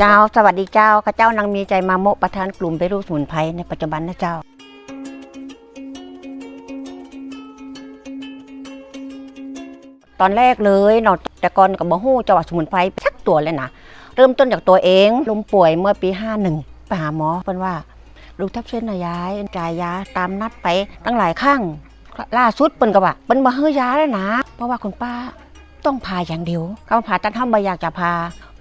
เจ้าสวัสดีเจ้าข้าเจ้านางมีใจมาโมประธานกลุ่มไปรูปสมุนไพรในปัจจุบันนะเจ้า ตอนแรกเลยเนาะแต่ก่อนกับบ่ฮู้จังหวัดสมุนไพรสักตัวเลยนะเริ่มต้นจากตัวเองลมป่วยเมื่อปี 51ไปหาหมอเพิ่นว่าลูกทับเส้นนะยายจ่ายยาตามนัดไปตั้งหลายครั้งล่าสุดเปิ้นก็ว่าเปิ้นบ่ให้ยาแล้วนะ เพราะว่าคุณป้าต้องพาอย่างเดียวคำผ่าตัดทำบ่อยากจะพา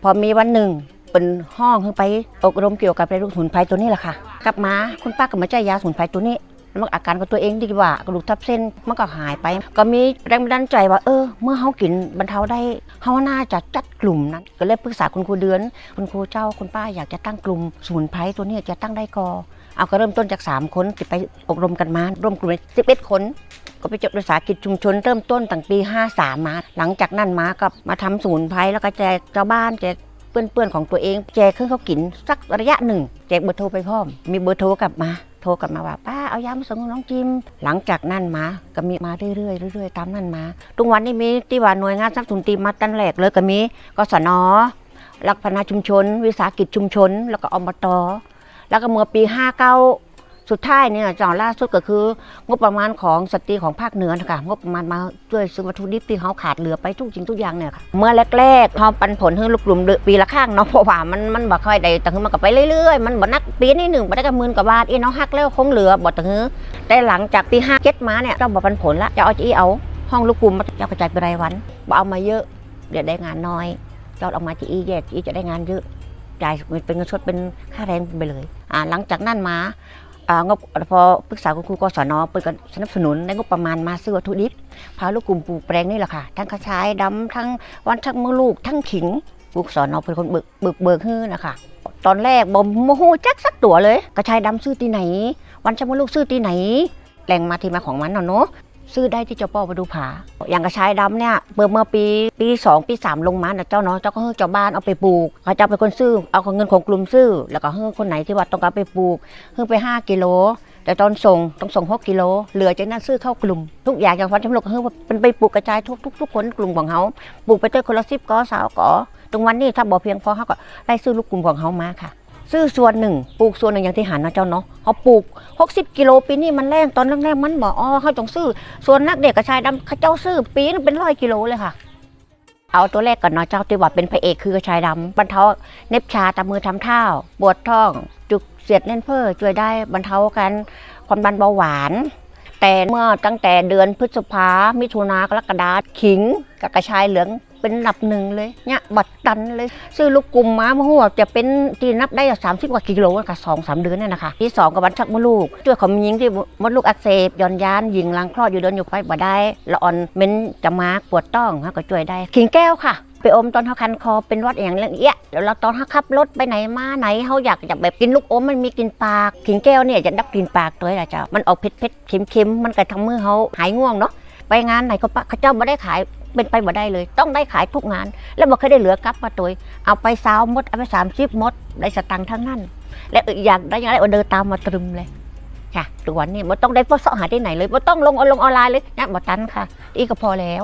พอมีวันหนึ่ง เป็นห้องขึ้นไปอบรมเกี่ยวกับในลูกสมุนไพรตัวนี้แหละค่ะ กลับมาคุณป้าก็มาใจายยาสมุนไพรตัวนี้แล้วมันอาการกับตัวเองดีกว่ากระดูกทับเส้นมันก็หายไป ก็มีแรงบันดาลใจว่าเออ เมื่อเขากินบรรเทาได้เขาน่าจะจัดกลุ่มนั้น ก็เลยปรึกษาคุณครูเดือน คุณครูเจ้าคุณป้าอยากจะตั้งกลุ่มสมุนไพรตัวนี้จะตั้งได้กอเอาก็เริ่มต้นจาก 3 คนที่ไปอบรมกันมาร่วมกลุ่ม11คน ก็ไปจดวิสาหกิจชุมชนเริ่มต้นตั้งปี 53 มา หลังจากนั้นมาก็มาทำสมุนไพรแล้วก็แจกชาวบ้านแจก เพื่อนๆของตัวเอง แจกเครื่องเขากินสักระยะหนึ่ง แจกเบอร์โทรไปพร้อม มีเบอร์โทรกลับมา โทรกลับมาว่าป้าเอายามาส่งน้องจิม หลังจากนั้นมาก็มีมาเรื่อยๆเรื่อยๆตามนั้นมา ทุกวันนี้มีที่ว่าหน่วยงานสนับสนุนตีมาตั้งแรกเลยก็มีกสนหลักพัฒนาชุมชน วิสาหกิจชุมชน แล้วก็อมตแล้วก็เมื่อปี59 สุดท้ายเนี่ยจอล่าสุดก็คือ งบประมาณของสตรีของภาคเหนือนะคะงบประมาณมาช่วยซื้อวัตถุดิบที่เขาขาดเหลือไปทุกสิ่งทุกอย่างเนี่ยค่ะเมื่อแรกๆทอมปันผลให้ลูกกลุ่มเดือปีละข้างเนาะเพราะว่ามันมันบ่ค่อยได้แต่คือมันก็ไปเรื่อยๆมันบ่นักปีนี้หนึ่งบ่ได้กับหมื่นกว่าบาทอีน้องฮักแล้วคงเหลือบ่แต่คือแต่หลังจากปีห้าเจ็ดมาเนี่ยเจ้าบ่ปันผลละจะเอาจีเอาห้องลูกกลุ่มมาจะกระจายเป็นรายวันบ่เอามาเยอะเดี๋ยวได้งานน้อยเจ้าเอามาจีอีแยกจีจะได้งานเยอะจ่ายเป็นเงินสดเป็นค่าแรงไปเลยอ่าหลังจากนั้นมา งบพอปรึกษาคุณครูกศนเปิดก็สนับสนุนได้งบประมาณมาซื้อวัตถุดิบพาลูกกลุ่มปลูกแปลงนี่แหละค่ะ ทั้งกระชายดำทั้งวันทั้งมะลูก ทั้งขิงปลูกสอนอเป็นคนเบิกเบิกเบิกฮื้อนะคะตอนแรกบ่โมโหจักสักตัวเลย กระชายดำซื้อที่ไหน วันชักมะลูกซื้อที่ไหนแหล่งมาที่มาของมันเนาะเนาะ ซื้อได้ที่เจ้าป้อประดูผา อย่างกระชายดำเนี่ยเปิดเมื่อปีปีสองปีสามลงมานะเจ้าเนาะเจ้าก็ให้เจ้าบ้านเอาไปปลูกเขาจะเป็นคนซื้อเอาเงินของกลุ่มซื้อ แล้วก็ให้คนไหนที่ว่าต้องการไปปลูกเพิ่งไป 5 กิโล แต่ตอนส่งต้องส่ง6กิโลเหลือจากนั้นซื้อเข้ากลุ่ม ทุกอย่างอย่างฟันชำลกคือว่าเป็นไปปลูกกระจายทุกทุกทุกคนกลุ่มของเขาปลูกไปเจอคนละสิบกอสาวกอตรงวันนี้ถ้าบ่เพียงพอเขาก็ได้ซื้อลูกกลุ่มของเขามาค่ะ ซื้อส่วนหนึ่งปลูกส่วนหนึ่งอย่างที่หันนะเจ้าเนาะเขาปลูก 60 กิโลปีนี้มันแรงตอนแรกๆมันบอกอ๋อเขาต้องซื้อส่วนนักเด็กกระชายดำเขาเจ้าซื้อปีนึงเป็นร้อยกิโลเลยค่ะ เอาตัวแรกก่อนเนาะเจ้าที่ว่าเป็นพระเอกคือกระชายดำบรรเทาเน็บชาตามมือทำเท้าปวดท้อง จุกเสียดเน่นเพ้อช่วยได้บรรเทากันความดันเบาหวานแต่เมื่อตั้งแต่เดือนพฤษภามิถุนากรกฎาขิงกับกระชายเหลือง เป็นอันดับหนึ่งเลยเนี่ยบัดตันเลยซื้อลูกกลุ่มมาเมื่อหัวจะเป็นที่นับได้สามสิบกว่ากิโลนะคะสองสามเดือนเนี่ยนะคะที่สองกับวันชักมดลูกช่วยของยิงที่มดลูกอักเสบย่อนยานยิงลังคลอดอยู่เดินอยู่ไปบ่ได้ละอ่อนเม้นจะมากปวดต้องก็ช่วยได้ขิงแก้วค่ะไปอมตอนเขาคันคอเป็นวัดอย่างเรื่องเอี้ยแล้วเราตอนเขาขับรถไปไหนมาไหนเขาอยากจะแบบกินลูกอมมันมีกินปากขิงแก้วเนี่ยจะดับกินปากตัวละเจ้ามันออกเผ็ดเผ็ดเค็มเค็มๆมันก็ทำมือเขาหายง่วงเนาะ ไปงานไหนเขาปะเขาเจ้าไม่ได้ขายเป็นไปบ่ได้เลย ต้องได้ขายทุกงาน แล้วบ่เคยได้เหลือกลับมาตัวเอาไปซาวมดเอาไปสามสิบมดได้สตังค์ทั้งนั้น และอีกอย่างได้ยังไงเดินตามมาตรึมเลยค่ะทุกวันนี้บ่ต้องได้เพราะเสาะหาที่ไหนเลยบ่ต้องลงอาลงออนไลน์เลยนะบ่ตันค่ะ อีกก็พอแล้ว